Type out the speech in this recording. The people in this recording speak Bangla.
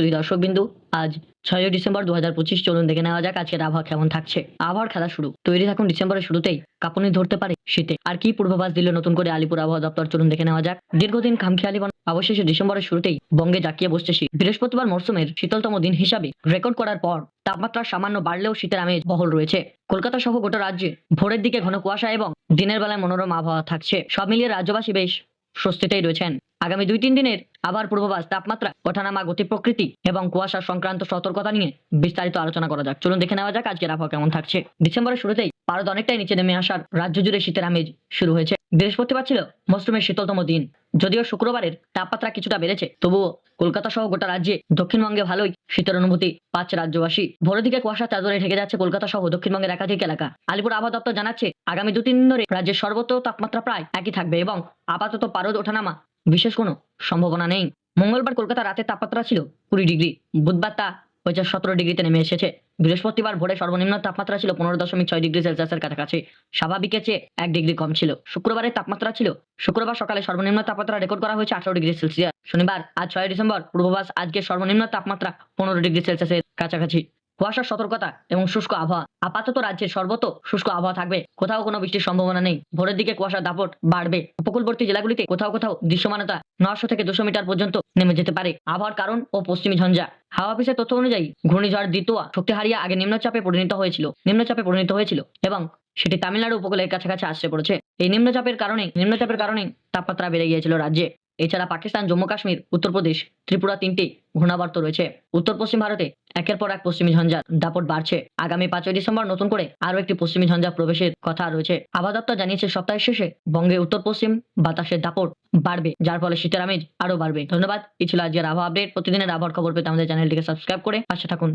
সুধী দর্শক বিন্দু আজ ছয় ডিসেম্বর দু হাজার পঁচিশ। চলুন দেখে নেওয়া যাক আজকের আবহাওয়া কেমন থাকছে। আবহাওয়ার খেলা শুরু। তৈরি থাকুন ডিসেম্বরের শুরুতেই। কাঁপুনি ধরতে পারে শীতে। আর কি পূর্বাভাস দিল নতুন করে আলিপুর আবহাওয়া দপ্তর? চলুন দেখে নেওয়া যাক। দীর্ঘদিন খামখেয়ালি অবশেষে ডিসেম্বরের শুরুতেই বঙ্গে জাকিয়ে বসছে শীত। বৃহস্পতিবার মরশুমের শীতলতম দিন হিসাবে রেকর্ড করার পর তাপমাত্রা সামান্য বাড়লেও শীতের আমেজ বহল রয়েছে। কলকাতা সহ গোটা রাজ্যে ভোরের দিকে ঘন কুয়াশা এবং দিনের বেলায় মনোরম আবহাওয়া থাকছে। সব মিলিয়ে রাজ্যবাসী বেশ স্বস্তিতেই রয়েছেন। আগামী দুই তিন দিনের আবার পূর্বাভাস, তাপমাত্রা ওঠানামা গতি প্রকৃতি এবং কুয়াশা সংক্রান্ত সতর্কতা নিয়ে বিস্তারিত আলোচনা করা যাক। চলুন দেখে নেওয়া যাক আজকের আবহাওয়া কেমন থাকছে। ডিসেম্বরের শুরুতেই ভারত অনেকটাই নিচে নেমে আসার রাজ্য জুড়ে শীতের আমেজ শুরু হয়েছে। বৃহস্পতিবার ছিল মৌসুমের শীতলতম দিন। যদিও শুক্রবারের তাপমাত্রা কিছুটা বেড়েছে, তবুও কলকাতা সহ গোটা রাজ্যে দক্ষিণবঙ্গে ভালোই শীতের অনুভূতি পাচ্ছে রাজ্যবাসী। ভোরের দিকে কুয়াশা চাদরে ঢেকে যাচ্ছে কলকাতা সহ দক্ষিণবঙ্গের একাধিক এলাকা। আলিপুর আবহাওয়া দপ্তর জানাচ্ছে, আগামী দু তিন দিন ধরে রাজ্যের সর্বত্র তাপমাত্রা প্রায় একই থাকবে এবং আপাতত পারদ ওঠানামা বিশেষ কোনো সম্ভাবনা নেই। মঙ্গলবার কলকাতা রাতের তাপমাত্রা ছিল কুড়ি ডিগ্রি। বুধবার তা হয়েছে সতেরো ডিগ্রিতে নেমে এসেছে। বৃহস্পতিবার ভোরে সর্বনিম্ন তাপমাত্রা ছিল পনেরো দশমিক ছয় ডিগ্রি সেলসিয়াসের কাছাকাছি। স্বাভাবিকের চেয়ে এক ডিগ্রি কম ছিল। শুক্রবারের তাপমাত্রা ছিল, শুক্রবার সকালে সর্বনিম্ন তাপমাত্রা রেকর্ড করা হয়েছে আঠারো ডিগ্রি সেলসিয়াস। শনিবার আজ ছয় ডিসেম্বর, পূর্বাভাস আজকে সর্বনিম্ন তাপমাত্রা পনেরো ডিগ্রি সেলসিয়াসের কাছাকাছি। কুয়াশার সতর্কতা এবং শুষ্ক আবহাওয়া। আপাতত রাজ্যের সর্বত শুষ্ক আবহাওয়া থাকবে। কোথাও কোনো বৃষ্টির সম্ভাবনা নেই। ভোরের দিকে কুয়াশার দাপট বাড়বে। উপকূলবর্তী জেলাগুলিতে কোথাও কোথাও দৃশ্যমানতা নশো থেকে দুশো মিটার পর্যন্ত নেমে যেতে পারে। আবহাওয়ার কারণ ও পশ্চিমী ঝঞ্ঝা। হাওয়া অফিসের তথ্য অনুযায়ী ঘূর্ণিঝড় দ্বিতীয় শক্তি হারিয়ে আগে নিম্নচাপে পরিণত হয়েছিল। নিম্নচাপে পরিণত হয়েছিল এবং সেটি তামিলনাড়ু উপকূলের কাছাকাছি আসছে পড়েছে। এই নিম্নচাপের কারণে নিম্নচাপের কারণে তাপমাত্রা বেড়ে গিয়েছিল রাজ্যে। এছাড়া পাকিস্তান, জম্মু, কাশ্মীর, উত্তরপ্রদেশ, ত্রিপুরা তিনটি ঘূর্ণাবর্ত রয়েছে। উত্তর পশ্চিম ভারতে একের পর এক পশ্চিমী ঝঞ্ঝার দাপট বাড়ছে। আগামী পাঁচই ডিসেম্বর নতুন করে আরও একটি পশ্চিমী ঝঞ্ঝা প্রবেশের কথা রয়েছে। আবহাওয়া দপ্তর জানিয়েছে, সপ্তাহের শেষে বঙ্গে উত্তর পশ্চিম বাতাসের দাপট বাড়বে, যার ফলে শীতের আমেজ আরও বাড়বে। ধন্যবাদ, এই ছিল আজকের আবহাওয়া আপডেট। প্রতিদিনের আবহাওয়ার খবর পেতে আমাদের চ্যানেলটিকে সাবস্ক্রাইব করে পাশে থাকুন।